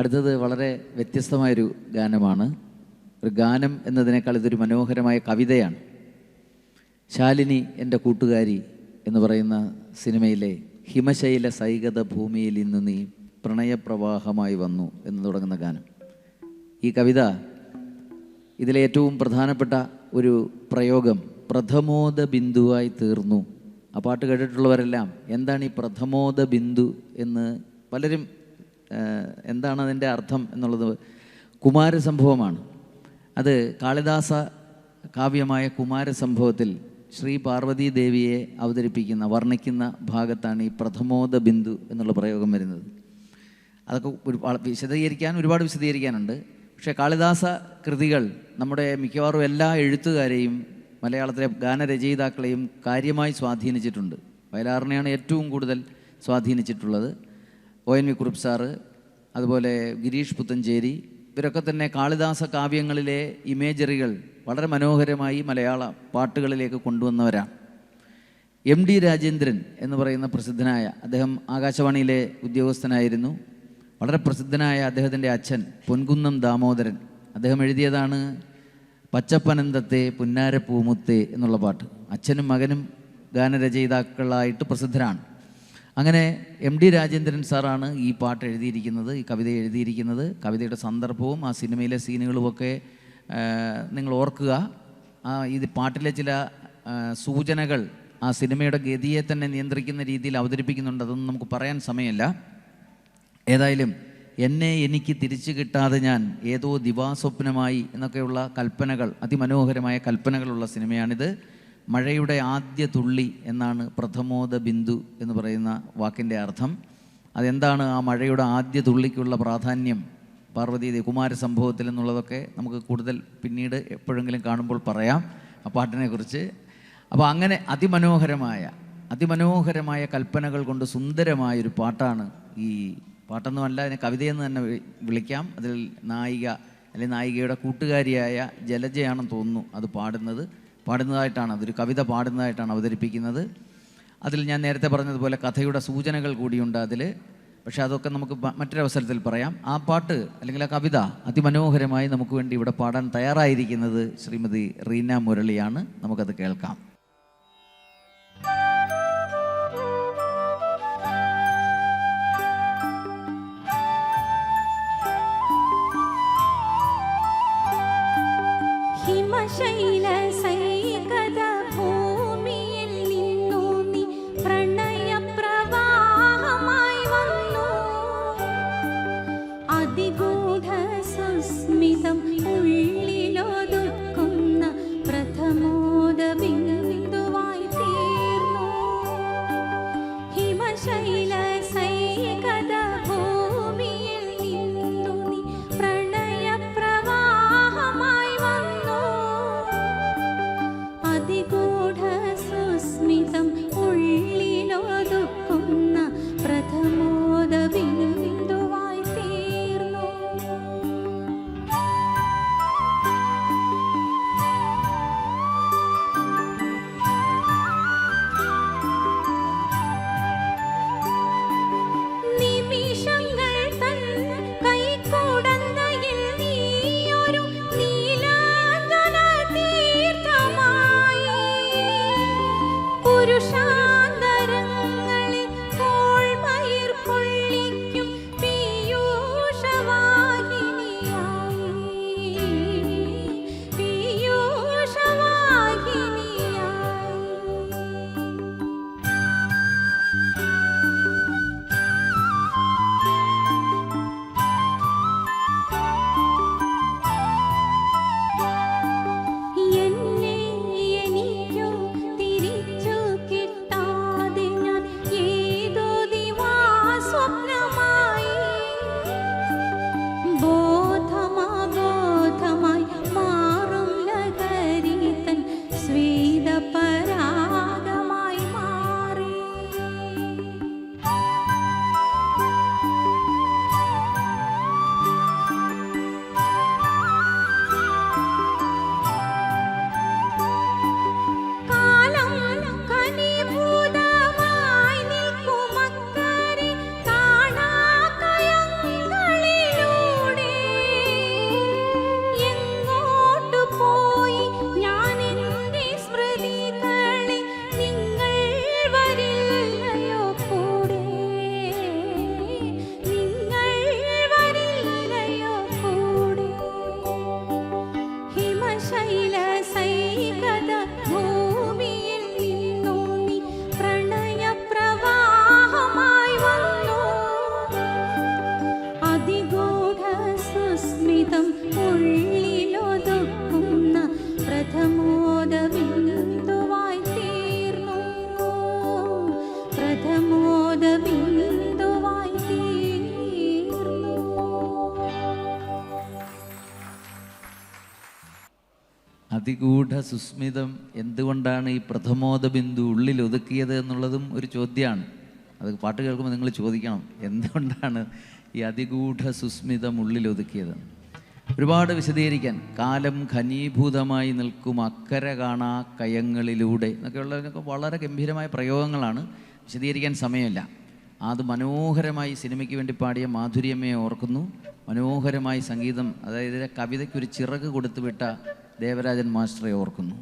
അടുത്തത് വളരെ വ്യത്യസ്തമായൊരു ഗാനമാണ്. ഒരു ഗാനം എന്നതിനേക്കാൾ ഇതൊരു മനോഹരമായ കവിതയാണ്. ശാലിനി എന്റെ കൂട്ടുകാരി എന്ന് പറയുന്ന സിനിമയിലെ ഹിമശൈല സൈകത ഭൂമിയിൽ ഇന്ന് നീ പ്രണയപ്രവാഹമായി വന്നു എന്ന് തുടങ്ങുന്ന ഗാനം. ഈ കവിത ഇതിലെ ഏറ്റവും പ്രധാനപ്പെട്ട ഒരു പ്രയോഗം പ്രഥമോദ ബിന്ദുവായി തീർന്നു. ആ പാട്ട് കേട്ടിട്ടുള്ളവരെല്ലാം എന്താണ് ഈ പ്രഥമോദ ബിന്ദു എന്ന് പലരും എന്താണ് അതിന്റെ അർത്ഥം എന്നുള്ളത്? കുമാരസംഭവമാണ്. അത് കാളിദാസ കാവ്യമായ കുമാരസംഭവത്തിൽ ശ്രീ പാർവതീ ദേവിയെ അവതരിപ്പിക്കുന്ന വർണിക്കുന്ന ഭാഗത്താണ് ഈ പ്രഥമോദ ബിന്ദു എന്നുള്ള പ്രയോഗം വരുന്നത്. അതൊക്കെ ഒരു വിശദീകരിക്കാൻ ഒരുപാട് വിശദീകരിക്കാനുണ്ട്. പക്ഷേ കാളിദാസ കൃതികൾ നമ്മുടെ മിക്കവാറും എല്ലാ എഴുത്തുകാരെയും മലയാളത്തിലെ ഗാനരചയിതാക്കളെയും കാര്യമായി സ്വാധീനിച്ചിട്ടുണ്ട്. വയലാറിനെയാണ് ഏറ്റവും കൂടുതൽ സ്വാധീനിച്ചിട്ടുള്ളത്. O N V Kurup sir അതുപോലെ ഗിരീഷ് പുത്തഞ്ചേരി ഇവരൊക്കെ തന്നെ കാളിദാസ കാവ്യങ്ങളിലെ ഇമേജറികൾ വളരെ മനോഹരമായി മലയാള പാട്ടുകളിലേക്ക് കൊണ്ടുവന്നവരാണ്. എം ഡി രാജേന്ദ്രൻ എന്ന് പറയുന്ന പ്രസിദ്ധനായ അദ്ദേഹം ആകാശവാണിയിലെ ഉദ്യോഗസ്ഥനായിരുന്നു. വളരെ പ്രസിദ്ധനായ അദ്ദേഹത്തിന്റെ അച്ഛൻ പൊൻകുന്നം ദാമോദരൻ. അദ്ദേഹം എഴുതിയതാണ് പച്ചപ്പനന്തത്തെ പുന്നാരപ്പൂമുത്തെ എന്നുള്ള പാട്ട്. അച്ഛനും മകനും ഗാനരചയിതാക്കളായിട്ട് പ്രസിദ്ധരാണ്. അങ്ങനെ എം ഡി രാജേന്ദ്രൻ സാറാണ് ഈ പാട്ട് എഴുതിയിരിക്കുന്നത് ഈ കവിത എഴുതിയിരിക്കുന്നത്. കവിതയുടെ സന്ദർഭവും ആ സിനിമയിലെ സീനുകളുമൊക്കെ നിങ്ങൾ ഓർക്കുക. ഇത് പാട്ടിലെ ചില സൂചനകൾ ആ സിനിമയുടെ ഗതിയെ തന്നെ നിയന്ത്രിക്കുന്ന രീതിയിൽ അവതരിപ്പിക്കുന്നുണ്ട്. അതൊന്നും നമുക്ക് പറയാൻ സമയമില്ല. ഏതായാലും എന്നെ എനിക്ക് തിരിച്ചു കിട്ടാതെ ഞാൻ ഏതോ ദിവാസ്വപ്നമായി എന്നൊക്കെയുള്ള കൽപ്പനകൾ അതിമനോഹരമായ കൽപ്പനകളുള്ള സിനിമയാണിത്. മഴയുടെ ആദ്യ തുള്ളി എന്നാണ് പ്രഥമോദ ബിന്ദു എന്ന് പറയുന്ന വാക്കിന്റെ അർത്ഥം. അതെന്താണ് ആ മഴയുടെ ആദ്യ തുള്ളിക്കുള്ള പ്രാധാന്യം? പാർവതി ദേവി കുമാര സംഭവത്തിൽ എന്നുള്ളതൊക്കെ നമുക്ക് കൂടുതൽ പിന്നീട് എപ്പോഴെങ്കിലും കാണുമ്പോൾ പറയാം ആ പാട്ടിനെക്കുറിച്ച്. അപ്പോൾ അങ്ങനെ അതിമനോഹരമായ അതിമനോഹരമായ കൽപ്പനകൾ കൊണ്ട് സുന്ദരമായൊരു പാട്ടാണ് ഈ പാട്ടൊന്നുമല്ല അതിനെ കവിതയെന്ന് തന്നെ വിളിക്കാം. അതിൽ നായിക അല്ലെങ്കിൽ നായികയുടെ കൂട്ടുകാരിയായ ജലജയാണെന്ന് തോന്നുന്നു അത് പാടുന്നത്. പാടുന്നതായിട്ടാണ് അതൊരു കവിത പാടുന്നതായിട്ടാണ് അവതരിപ്പിക്കുന്നത്. അതിൽ ഞാൻ നേരത്തെ പറഞ്ഞതുപോലെ കഥയുടെ സൂചനകൾ കൂടിയുണ്ട് അതിൽ പക്ഷേ അതൊക്കെ നമുക്ക് മറ്റൊരവസരത്തിൽ പറയാം. ആ പാട്ട് അല്ലെങ്കിൽ ആ കവിത അതിമനോഹരമായി നമുക്ക് വേണ്ടി ഇവിടെ പാടാൻ തയ്യാറായിരിക്കുന്നത് ശ്രീമതി റീന മുരളിയാണ്. നമുക്കത് കേൾക്കാം. ഹിമശൈല शैला അതിഗൂഢ സുസ്മിതം എന്തുകൊണ്ടാണ് ഈ പ്രഥമോദ ബിന്ദു ഉള്ളിൽ ഒതുക്കിയത് എന്നുള്ളതും ഒരു ചോദ്യമാണ്. അത് പാട്ട് കേൾക്കുമ്പോൾ നിങ്ങൾ ചോദിക്കണം എന്തുകൊണ്ടാണ് ഈ അതിഗൂഢ സുസ്മിതം ഉള്ളിൽ ഒതുക്കിയത്? ഒരുപാട് വിശദീകരിക്കാൻ. കാലം ഘനീഭൂതമായി നിൽക്കും അക്കര കാണാ കയങ്ങളിലൂടെ എന്നൊക്കെയുള്ളതിനൊക്കെ വളരെ ഗംഭീരമായ പ്രയോഗങ്ങളാണ്. വിശദീകരിക്കാൻ സമയമില്ല. അത് മനോഹരമായി സിനിമയ്ക്ക് വേണ്ടി പാടിയ മാധുര്യമ്മയെ ഓർക്കുന്നു. മനോഹരമായി സംഗീതം അതായത് കവിതയ്ക്കൊരു ചിറക് കൊടുത്തുവിട്ട ദേവരാജൻ മാസ്റ്ററെ ഓർക്കുന്നു.